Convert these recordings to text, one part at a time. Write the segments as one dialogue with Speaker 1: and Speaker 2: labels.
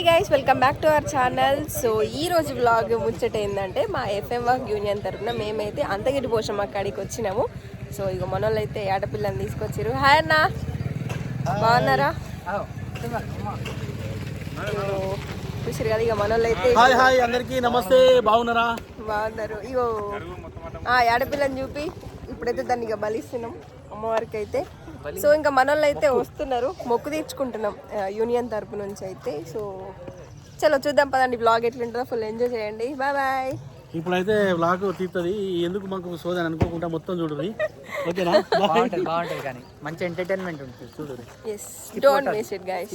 Speaker 1: Hi guys welcome back to our channel so ఈ రోజు vlog ముచ్చట ఏంటంటే మా ఎఫ్ఎం వర్క్ యూనియన్ తరఫున మేమైతే అంతగిరి పోషమ్మ కాడికి వచ్చినాము. సో ఇక మనోళ్ళు అయితే ఆడపిల్లని తీసుకొచ్చారు హాయ్ అన్న. బాగున్నారా? చూసారు కదా ఇక మనోళ్ళు అయితే
Speaker 2: హాయ్ హాయ్ అందరికి నమస్తే. బాగున్నారా?
Speaker 1: బాగున్నారు. ఇగో ఆడపిల్లని చూపి. ఇప్పుడైతే దాన్ని ఇక బలిస్తున్నాం. అమ్మవారికి అయితే సో ఇంకా మనోళ్ళు అయితే వస్తున్నారు మొక్కు తీర్చుకుంటున్నాం యూనియన్ తరపు నుంచి అయితే సో చలో చూద్దాం పదండి బ్లాగ్ ఎట్లుంటుందో ఫుల్ ఎంజాయ్ చేయండి బాయ్ బాయ్
Speaker 2: ఇప్పుడైతే వ్లాగ్ తీస్తుంది ఎందుకు మాకు సోదని అనుకోకుండా మొత్తం చూడండి ఓకేనా
Speaker 3: బాగుంటుంది బాగుంటుంది కానీ మంచి ఎంటర్టైన్మెంట్ ఉంటుంది చూడు
Speaker 1: yes don't miss it guys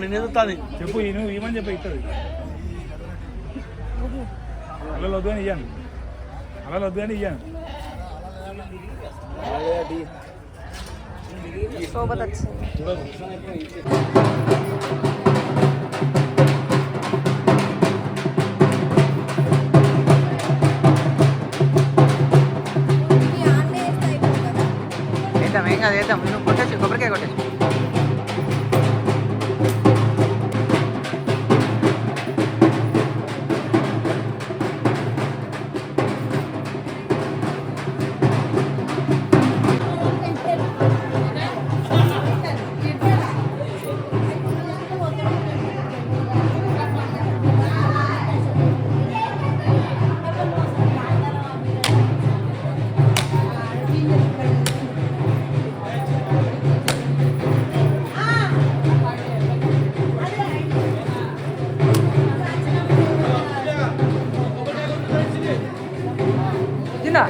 Speaker 2: నేను ఎదుగుతాను
Speaker 4: చెప్పు ఈ నువ్వు ఏమని చెప్పి ఇస్తుంది అలా వద్దు అని ఇయ్యాను. అలా వద్దు అని ఇయ్యాను.
Speaker 1: సోబత్ వచ్చింది
Speaker 3: వేద్దాం ఏం కాదు వేద్దాం నువ్వు కొట్టచ్చు కొబ్బరికాయ కొట్టచ్చు తిన్నా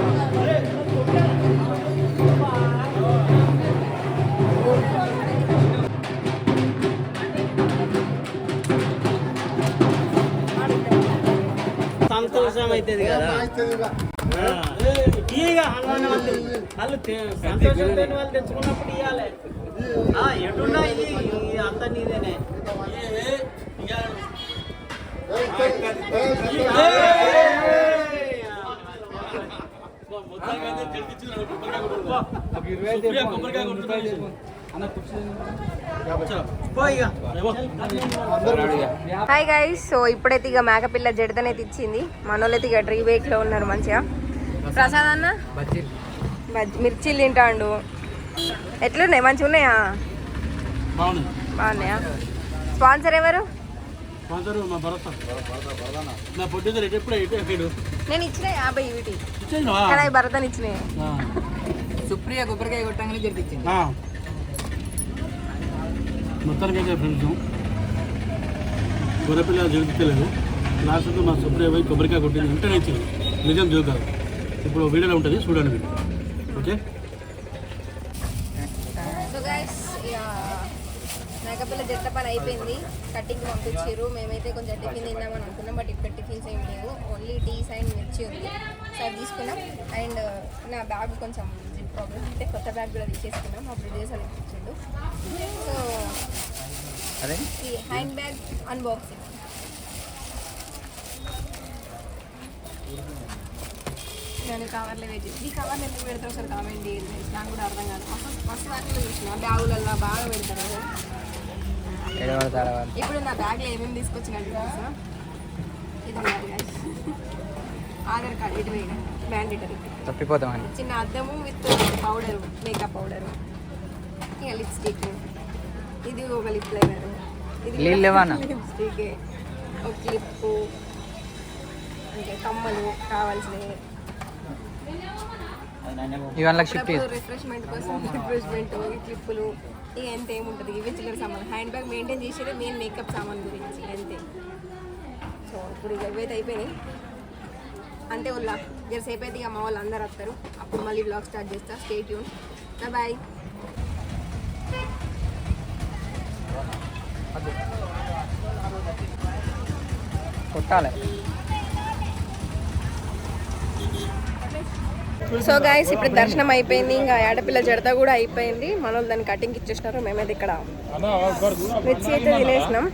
Speaker 2: సంతోషం అవుతుంది కదా ఇయ్యగా వాళ్ళు వాళ్ళు తే- సంతోషంతో వాళ్ళు తెచ్చుకున్నప్పుడు ఇవ్వాలి ఎటున్నా ఇది ఇది అంతా నీదేనే
Speaker 1: హాయ్ గైస్ సో ఇప్పుడైతే ఇక మేకపిల్ల జడతనైతే ఇచ్చింది మనోళ్ళైతే ఇక ట్రీ బేక్లో ఉన్నారు మంచిగా. ప్రసాద్ అన్న? మిర్చీలు తింటాండు. ఎట్లున్నాయి? మంచిగా ఉన్నాయా బాగున్నాయా? స్పాన్సర్ ఎవరు?
Speaker 2: స్పాన్సర్ మా భరత్ నా పొద్దున్న రేటు ఎప్పుడు? ఎక్కడు
Speaker 1: నేను ఇచ్చిన యాభై వీటి
Speaker 2: ఇచ్చేసినావా?
Speaker 1: కానీ భరతని ఇచ్చినాయి
Speaker 2: ఆ.
Speaker 3: సుప్రియ కొబ్బరికాయ కొట్టంగానే జరిపించింది.
Speaker 2: ఆ. మొత్తానికైతే ఫ్రెండ్స్ గొర్రెపిల్ల జరుగుతలేదు. లాస్ట్కు మా సుప్రియ పోయి కొబ్బరికాయ కొట్టింది. వెంటనే ఇచ్చింది. నిజం జోకారు ఇప్పుడు వీడియోలో ఉంటుంది చూడండి మీరు ఓకే
Speaker 1: సో గైస్ మేకపిల్ల జట్ల పని అయిపోయింది. కటింగ్ పంపించారు మేమైతే కొంచెం టిఫిన్ తిందామని అనుకున్నాం. బట్ ఇక్కడ టిఫిన్స్ ఏం లేవు. ఓన్లీ టీ అండ్ మిర్చి ఉంది. సో అది తీసుకున్నాం. అండ్ నా బ్యాగ్ కొంచెం జిప్ ప్రాబ్లమ్ అంటే కొత్త బ్యాగ్ కూడా తీసేసుకున్నాం. అప్పుడు చేసాలి ఇచ్చిండు. సో
Speaker 3: అదే
Speaker 1: ఈ హ్యాండ్ బ్యాగ్ అన్బాక్సింగ్ నేను కవర్లో వేసి ఈ కవర్లు ఎందుకు పెడతారు ఒకసారి కామెంట్ చేయండి నాకు కూడా అర్థం కాదు. మస్తు మస్తు వాటిలో చూసిన. బ్యాగులలో బాగా పెడతారు. ఇప్పుడు నా బ్యాగ్లో ఏమేమి తీసుకొచ్చినట్టు ఇది. ఆధార్ కార్డ్ ఇటు మ్యాండేటరీ
Speaker 3: తప్పిపోతామని.
Speaker 1: చిన్న అద్దము విత్ పౌడర్ మేకప్ పౌడర్ ఇక లిప్స్టిక్ ఇది ఒక లిప్ లైనర్ ఇది? లిప్స్టిక్ ఒక క్లిప్ ఇంకా కమ్మలు కావాల్సినవి.
Speaker 3: ఇవన్నీ
Speaker 1: రిఫ్రెష్మెంట్ కోసం రిఫ్రెష్మెంట్ క్లిప్పులు ఇక ఎంత ఏముంటుంది. ఇవే చిల్లర సామాన్ హ్యాండ్ బ్యాగ్ మెయింటైన్ చేసేదే మెయిన్ మేకప్ సామాన్ గురించి అంతే. సో ఇప్పుడు ఇక ఇవైతే అయిపోయినాయి. అంతే ఉల్లా. జర సేపు అయితే ఇక మా వాళ్ళు అందరు వస్తారు. అప్పుడు మళ్ళీ బ్లాగ్ స్టార్ట్ చేస్తా. స్టేట్ యూన్ బాయ్
Speaker 3: కొట్టాలి.
Speaker 1: సో గాయస్ ఇప్పుడు దర్శనం అయిపోయింది. ఇంకా ఆడపిల్ల జడత కూడా అయిపోయింది. మన వాళ్ళు దాన్ని కటింగ్ ఇచ్చేసినారు. మేమైతే ఇక్కడ మిర్చి అయితే తినేసినాం.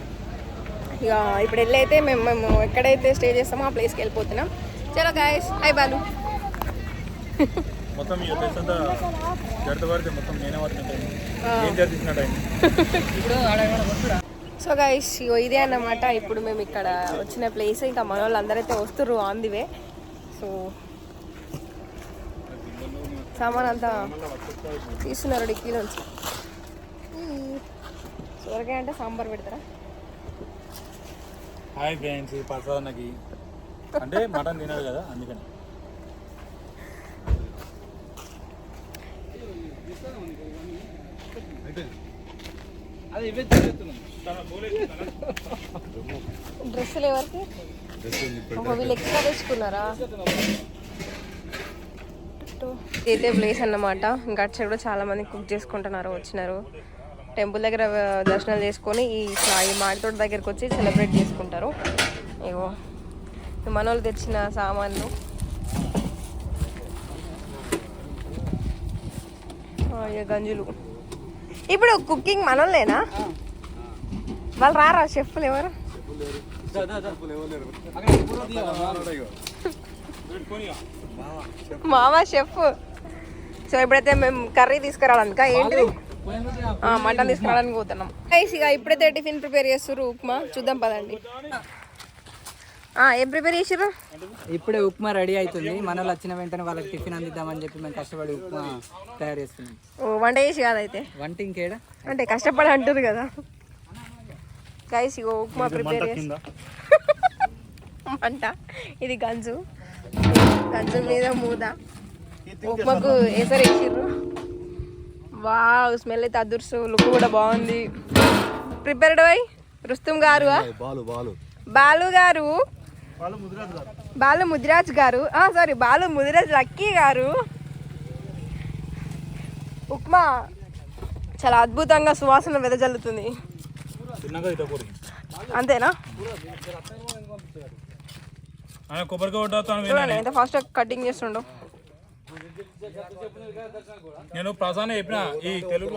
Speaker 1: ఇక ఇప్పుడు వెళ్ళి అయితే మేము మేము ఎక్కడైతే స్టే చేస్తామో ఆ ప్లేస్కి వెళ్ళిపోతున్నాం. చలో గాయస్ హై బాలు
Speaker 4: మొత్తం ఈ ప్లేస్ అంతా జడత పడితే మొత్తం. నేనే పడుతుంటే ఏం జరిగినట్టు అయింది
Speaker 1: సో గైస్ ఇదే అన్నమాట. ఇప్పుడు మేము ఇక్కడ వచ్చిన ప్లేస్ ఇంకా మన వాళ్ళు అందరైతే వస్తుర్రు ఆన్ ది వే సో సామాన్ అంతా తీస్తున్నారు డిక్కీలోంచి సొరకాయ అంటే సాంబార్ పెడతారా?
Speaker 4: హాయ్ ఫ్రెండ్స్ ఈ ప్రసాదన్నకి అంటే మటన్ తినాడు కదా అందుకని.
Speaker 1: డ్రెస్సులు ఎవరికి? వీళ్ళు ఎక్స్ట్రా తెచ్చుకున్నారా? ఇదే ప్లేస్ అన్నమాట. ఇంకా అటు సైడ్ కూడా చాలా మంది కుక్ చేసుకుంటున్నారు వచ్చినారు. టెంపుల్ దగ్గర దర్శనాలు చేసుకొని ఈ ఈ మాడితోట దగ్గరికి వచ్చి సెలబ్రేట్ చేసుకుంటారు. ఇగో ఈ మనోళ్ళు తెచ్చిన సామాన్లు. గంజులు. ఇప్పుడు కుకింగ్ మనోళ్ళేనా? వాళ్ళు రారా? షెఫ్లు ఎవరు? మామా షెఫ్. సో ఇప్పుడైతే మేము కర్రీ తీసుకురావడానికి. ఏంటిది? ఆ, మటన్ తీసుకురావడానికి పోతున్నాం. గైస్ ఇక ఇప్పుడైతే టిఫిన్ ప్రిపేర్ చేస్తారు ఉప్మా. చూద్దాం పదండి. ఆ, ఏం ప్రిపేర్ చేసారు
Speaker 3: ఇప్పుడే ఉప్మా రెడీ అవుతుంది. మన వచ్చిన వెంటనే వాళ్ళకి టిఫిన్ అందిద్దామని చెప్పి మేము కష్టపడి ఉప్మా తయారు చేస్తున్నాం.
Speaker 1: ఓ వంట చేసి కాదైతే
Speaker 3: వంట ఇంకేడ?
Speaker 1: అంటే కష్టపడి అంటారు కదా. గైస్ ఇగో ఉప్మా ప్రిపేర్ చేసి
Speaker 4: కింద.
Speaker 1: మంట. ఇది గంజు. గంజు మీద మూద ఉప్మాకు ఎసరు వేసిర్రు. వావ్ స్మెల్ అయితే అదుర్సు. లుక్ కూడా బాగుంది. ప్రిపేర్డ్ బై రుస్తుం గారు
Speaker 5: బాలు
Speaker 1: గారు. బాలు ముదిరాజ్ గారు. సారీ బాలు ముదిరాజ్ లక్కీ గారు. ఉప్మా. చాలా అద్భుతంగా సువాసన వెదజల్లుతుంది. అంతేనా?
Speaker 4: ఆయన కొబ్బరికాయ కొట్టాను
Speaker 1: చూడండి ఎంత ఫాస్ట్ కటింగ్ చేస్తుండో.
Speaker 4: నేను ప్రసాద్ చెప్పిన ఈ తెలుగు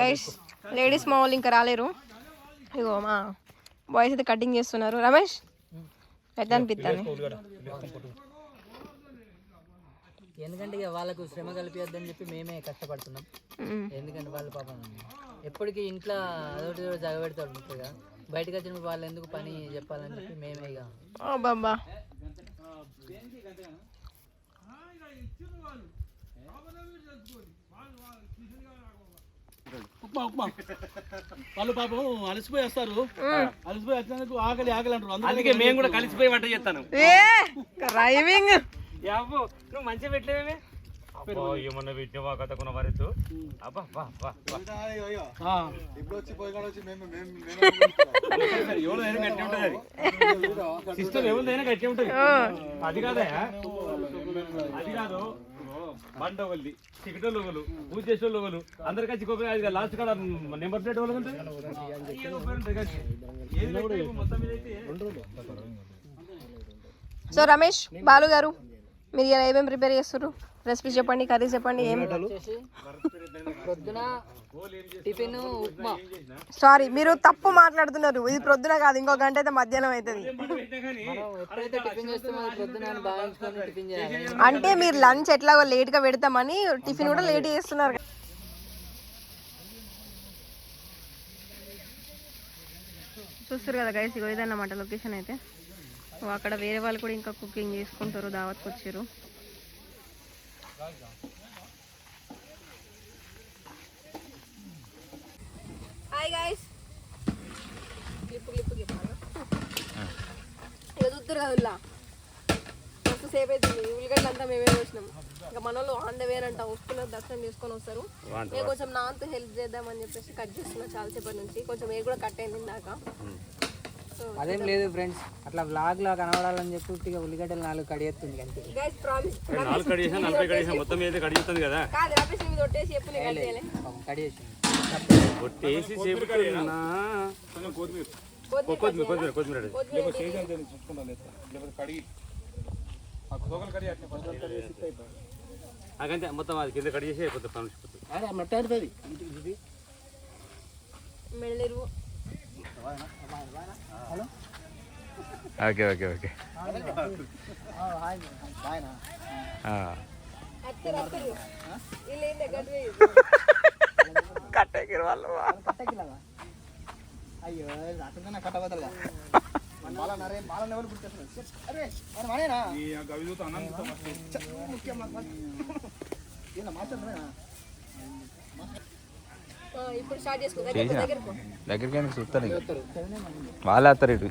Speaker 1: గైస్ లేడీస్ మా వాళ్ళు ఇంకా రాలేరు. ఇగో మా బాయ్స్ అయితే కటింగ్ చేస్తున్నారు. రమేష్ ఎట్లా అనిపిస్తాను
Speaker 3: ఎందుకంటే ఇక వాళ్ళకు శ్రమ కలిపియద్దని చెప్పి మేమే కష్టపడుతున్నాం. ఎందుకంటే వాళ్ళ పాపం. ఎప్పటికీ ఇంట్లో అదొకటి జగబెడతాడు ముఖ్యంగా. బయటకు వచ్చినప్పుడు వాళ్ళు ఎందుకు పని చెప్పాలని చెప్పి మేమే ఇక.
Speaker 1: బాబా.
Speaker 2: ఉప్మా ఉప్మా. వాళ్ళు పాపం అలసిపోయి వస్తారు. అలసిపోయి వచ్చినందుకు ఆకలి ఆకలి అంటారు. అందుకే మేము కూడా కలిసిపోయి వంట చేస్తాను.
Speaker 1: ఏ డ్రైవింగ్
Speaker 4: ఏమన్నా పెట్టినవా కథ కొన వారితో? అబ్బా బా బా బా.
Speaker 5: ఇప్పుడు వచ్చి పోయి కాడ వచ్చి మేము మేము
Speaker 4: ఎవరైనా గట్టి ఉంటుంది అది. సిస్టమ్ ఎవరిదైనా గట్టి ఉంటుంది. అది కాదా అది కాదు. బండ ఒకటి టికెట్ ఒకరు పూజ చేసే ఒకరు అందరు కలిసి కొబ్బరి అది లాస్ట్ కాడ నెంబర్ ప్లేట్ వాళ్ళు
Speaker 1: సో రమేష్ బాలు గారు. మీరు ఇలా ఏమేమి ప్రిపేర్ చేస్తారు రెసిపీస్ చెప్పండి కర్రీస్ చెప్పండి ఏం?
Speaker 3: వచ్చేసి పొద్దున టిఫిన్ ఉప్మా.
Speaker 1: సారీ మీరు తప్పు మాట్లాడుతున్నారు. ఇది ప్రొద్దున కాదు ఇంకో గంట అయితే మధ్యాహ్నం అవుతుంది. అంటే మీరు లంచ్ ఎట్లా లేట్గా పెడతామని టిఫిన్ కూడా లేట్ చేస్తున్నారు. చూస్తారు కదా గైస్ ఇగో ఇదన్నమాట లొకేషన్ అయితే. అక్కడ వేరే వాళ్ళు కూడా ఇంకా కుకింగ్ చేసుకుంటారు దావత్కి వచ్చారు. హాయ్ సేఫ్ అంతా మేమే ఇంకా ఆన్ ద దర్శనం చేసుకొని వస్తారు. కొంచెం నాంతో హెల్ప్ చేద్దామని చెప్పేసి కట్ చేస్తున్నా చాలాసేపటి నుంచి. కొంచెం ఏ కూడా కట్ అయింది ఇందాక.
Speaker 3: అదేం లేదు ఫ్రెండ్స్ అట్లా వ్లాగ్ లా కనబడాలని చెప్పి ఇక ఉల్లిగడ్డలు నాలుగు కడిగేస్తుంది అంతే.
Speaker 1: గైస్ ప్రామిస్
Speaker 4: నాలుగు కడి చేసాను నలభై కడి చేసాను మొత్తం మీద కడి చేస్తుంది కదా? కొట్టేసి కొత్తిమీర కొత్తిమీర. కొత్తిమీర నాకంతే మొత్తం అది కింద కడి చేసి అయిపోతుంది. పని అయిపోతుంది
Speaker 1: మెళ్ళెరు
Speaker 6: ఓకే ఓకే ఓకే.
Speaker 1: అత్తరు వీళ్ళు
Speaker 5: అయ్యో రాకుండా నాకు కట్టబోతలుగా బాల నరే బాల ఎవరు గుర్తొస్తున్నారు అరే మరి మనేనా ముఖ్యం మాకు ఏనా మాట్లాడుతున్నా
Speaker 1: ఇప్పుడు స్టార్ట్ చేసుకో దగ్గర దగ్గర పో.
Speaker 6: దగ్గరికి ఎందుకు చూస్తారు ఇక. వాళ్ళే వస్తారు ఇటు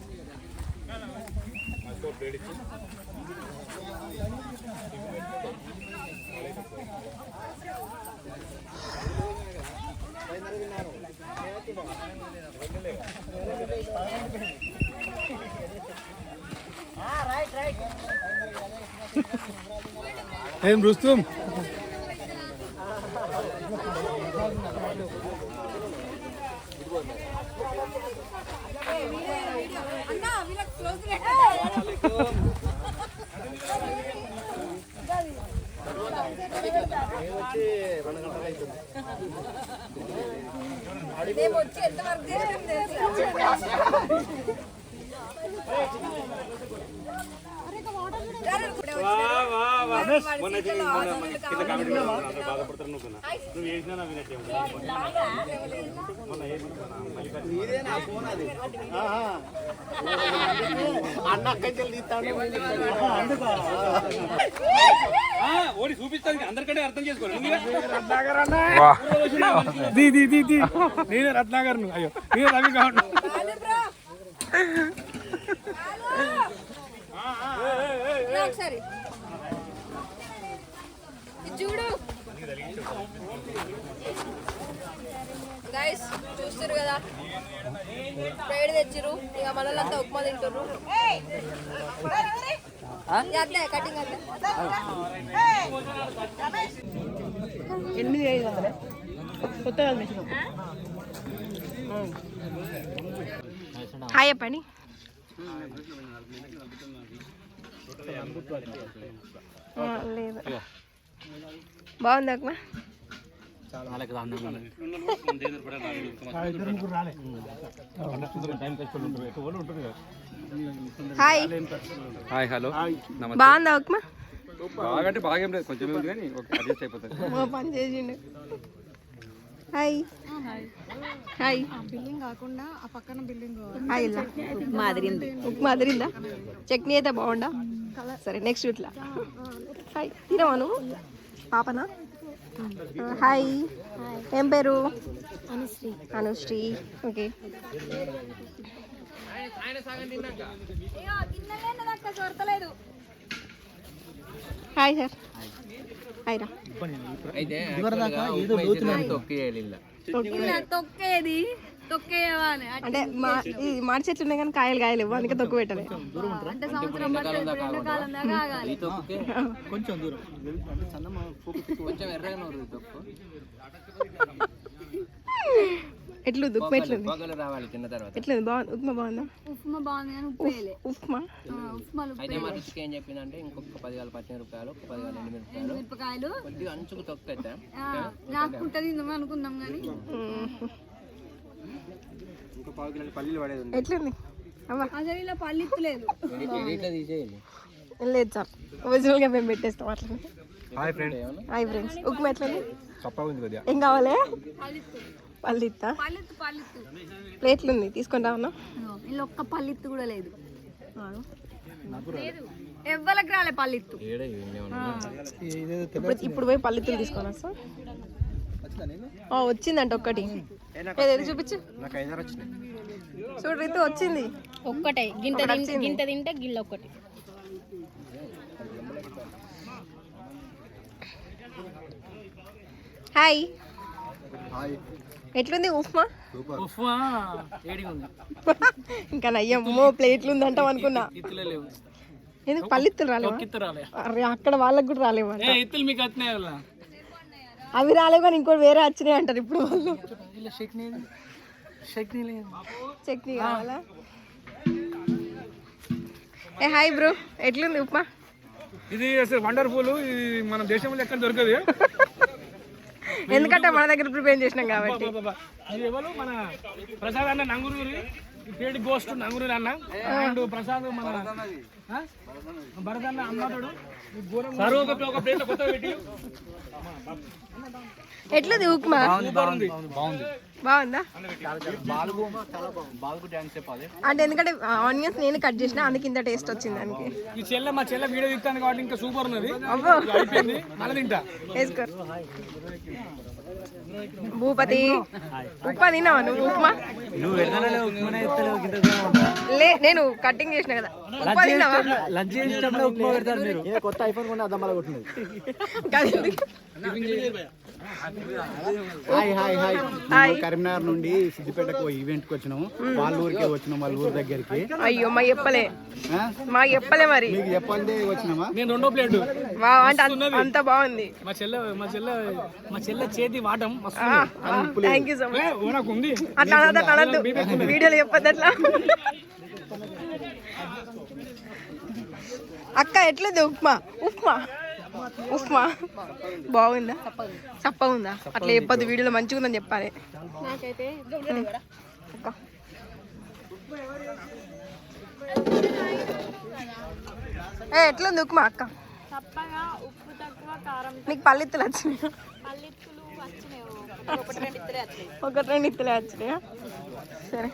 Speaker 2: ఏం రుస్తుం
Speaker 1: అన్నా వీళ్ళకి క్లోజ్ మేము వచ్చి ఎంత వర్క్ చేసాం తెలుసా
Speaker 4: మొన్న అయితే మొన్న మన కింద కామెడీ కూడా ఉంది. అందరూ బాధపడతారు అనుకున్నా నువ్వు చేసినా నా వినట్టే ఉంది. మొన్న ఏది మన మల్లికార్జున
Speaker 5: అన్న
Speaker 4: ఓడి చూపిస్తాను అందరికంటే అర్థం చేసుకోవాలి. నువ్వు
Speaker 2: దీ దీ దీ దీ నేనే రత్నాకర్ అయ్యో నేనే రవి కావండి
Speaker 1: ఒకసారి. చూడు. గైస్ చూస్తారు కదా? ప్రైడ్ తెచ్చిర్రు. ఇక మనలంతా ఉప్మా తింటారు కటింగ్ ఎనిమిది ఐదు వందలే. కొత్తగా హాయ్ చెప్పండి. ఆ, లేదు. బాగుంది అక్క? హాయ్.
Speaker 6: Hi hello.
Speaker 1: బాగుందా ఉప్మా
Speaker 6: బాగంటే బాగేం లేదు. కొంచెం ఉంది కానీ అడ్జస్ట్ అయిపోతుంది
Speaker 1: పని చేసిండు. హాయ్. హాయ్.
Speaker 7: బిల్డింగ్ కాకుండా ఆ పక్కన బిల్డింగ్
Speaker 1: హాయ్ ఇలా ఉప్మా అదిరింది. ఉప్మా అదిరిందా? చట్నీ అయితే బాగుండా సరే నెక్స్ట్ ఇట్లా హాయ్. తినవా నువ్వు? పాపనా? హాయ్. ఏం పేరు? Anushree. Anushree. Okay. Hi sir.
Speaker 3: తొక్కియాలి
Speaker 7: తొక్కేది?
Speaker 1: అంటే మా ఈ మాడి చెట్లు ఉన్నాయి కానీ కాయలు కాయలు ఇవ్వు అందుకే తొక్కు పెట్టలే.
Speaker 7: అంటే సంవత్సరం
Speaker 5: కొంచెం దూరం.
Speaker 3: ఎర్రగా
Speaker 1: ఎట్లుంది ఉప్మా ఎట్లుంది
Speaker 3: పొగలు రావాలి తిన్న తర్వాత.
Speaker 1: ఎట్లుంది బాగుంది? ఉప్మా బాగుందా?
Speaker 7: ఉప్మా బాగుంది కానీ ఉప్పు వేయలే.
Speaker 1: ఉప్మా?
Speaker 7: ఉప్మాలు
Speaker 3: అయితే మా రుచికి ఏం చెప్పిందంటే ఇంకొక పదివేల పచ్చిమిరపకాయలు ఒక పదివేల ఎండుమిరపకాయలు
Speaker 7: మిరపకాయలు
Speaker 3: కొద్దిగా అంచుకు
Speaker 7: పుట్టది అనుకుందాం కానీ.
Speaker 3: ఇంకో పావు కిలో పల్లీలు పడేది ఉంది.
Speaker 1: ఎట్లుంది?
Speaker 7: అసలు ఇలా పళ్ళిత్తు లేదు.
Speaker 3: ఇట్లా తీసేయాలి
Speaker 1: లేదు సార్. ఒరిజినల్గా మేము పెట్టేస్తాం అట్లా.
Speaker 6: Hi friend
Speaker 1: hi friends upma ఎట్లుంది?
Speaker 6: చప్పగా ఉంది
Speaker 1: ఏం కావాలి?
Speaker 7: పళ్ళిత్తు
Speaker 1: పల్లిత్తా
Speaker 7: పళ్ళిత్తు పళ్ళిత్తు
Speaker 1: ప్లేట్లుంది తీసుకుంటా ఉన్నా
Speaker 7: ఇలా ఒక్క పళ్ళిత్తు కూడా లేదు. ఎవ్వరికి రాలే పళ్ళిత్తు
Speaker 1: ఇప్పుడు ఇప్పుడు పోయి పల్లిత్తులు తీసుకొని వస్తా వచ్చిందంట ఒక్కటి. ఏదేది చూపించు. చూడు రీతు వచ్చింది.
Speaker 7: ఒక్కటే. గింత తింటే గింత తింటే గిల్ల ఒక్కటి.
Speaker 1: హాయ్.
Speaker 5: హాయ్.
Speaker 1: ఎట్లుంది ఉప్మా?
Speaker 8: ఉప్మా ఉంది.
Speaker 1: ఇంకా నయ్యమ్మో ప్లేట్లు ఉందంటాం అనుకున్నా. ఎందుకు పల్లిత్తులు రాలేవా? అరే అక్కడ వాళ్ళకి కూడా రాలేవంట.
Speaker 8: ఏ ఇత్తులు మీకు వచ్చినాయి వాళ్ళ?
Speaker 1: అవి రాలేవు కానీ ఇంకోటి వేరే వచ్చినాయి అంటారు ఇప్పుడు వాళ్ళు.
Speaker 8: చట్నీ
Speaker 1: కావాలా? ఏ హాయ్ బ్రో ఎట్లుంది ఉప్మా?
Speaker 9: ఇది అసలు వండర్ఫుల్ ఇది మన దేశంలో ఎక్కడ దొరకదు.
Speaker 1: ఎందుకంటే మన దగ్గర ప్రిపేర్ చేసినాం కాబట్టి.
Speaker 9: మన ప్రసాద్ అన్న నంగురూరి పేటి గోస్ట్ నంగురు అన్న. అండ్ ప్రసాద్ మన
Speaker 1: ఎట్లుంది ఉప్మా?
Speaker 8: బాగుంది
Speaker 1: అంటే ఎందుకంటే ఆనియన్స్ నేను కట్ చేసిన అందుకు ఇంత టేస్ట్ వచ్చింది దానికి.
Speaker 9: ఈ చెల్లె మా చెల్లె వీడియో తీస్తాను కాబట్టి ఇంకా సూపర్ ఉన్నది.
Speaker 1: అబ్బో.
Speaker 9: అయిపోయింది. మళ్ళీ తింటా.
Speaker 1: వేసుకో. భూపతి ఉప్మా తిన్నావా నువ్వు? ఉప్మా? లే నేను కటింగ్ చేసిన కదా.
Speaker 8: లంచ్ చేసేటప్పుడు ఉప్మా పెడతారు మీరు.
Speaker 5: ఏ కొత్త ఐఫోన్ కొన్నా అద్దం కొట్టినది
Speaker 1: కాదు.
Speaker 5: Hi hi hi
Speaker 1: hi.
Speaker 5: మేము కరీంనగర్ నుండి సిద్దిపేటకు ఈవెంట్కి వచ్చినాము. వాళ్ళ ఊరికే వచ్చినాం వాళ్ళ ఊరి దగ్గరికి.
Speaker 1: అయ్యో మా చెప్పలే? మా చెప్పలే మరి.
Speaker 5: మీకు చెప్పండి వచ్చినామా?
Speaker 9: నేను రెండో ప్లేట్.
Speaker 1: అంటే అంత- అంత బాగుంది.
Speaker 9: మా చెల్లె మా చెల్లె మా చెల్లె చేతి వాటం మస్తు
Speaker 1: థ్యాంక్ యూ సో మచ్
Speaker 9: ఏ, ఓ నాకు ఉంది.
Speaker 1: అట్లా అనద్దు అట్లా అనద్దు. వీడియోలో చెప్పొద్దు అట్లా. అక్క ఎట్లేదు? ఉప్మా? ఉప్మా? ఉప్మా? బాగుందా? చప్పగా ఉందా అట్లా చెప్పొద్దు వీడియోలో మంచిగా ఉందని చెప్పాలి.
Speaker 7: నాకైతే
Speaker 1: అక్క. ఏ ఎట్లుంది ఉప్మా అక్క?
Speaker 7: తప్పగా ఉప్పు తక్కువ కారం
Speaker 1: నీకు పల్లెత్తులు
Speaker 7: వచ్చినాయి.
Speaker 1: ఒకటి రెండు ఇత్తలే వచ్చినాయా? సరే.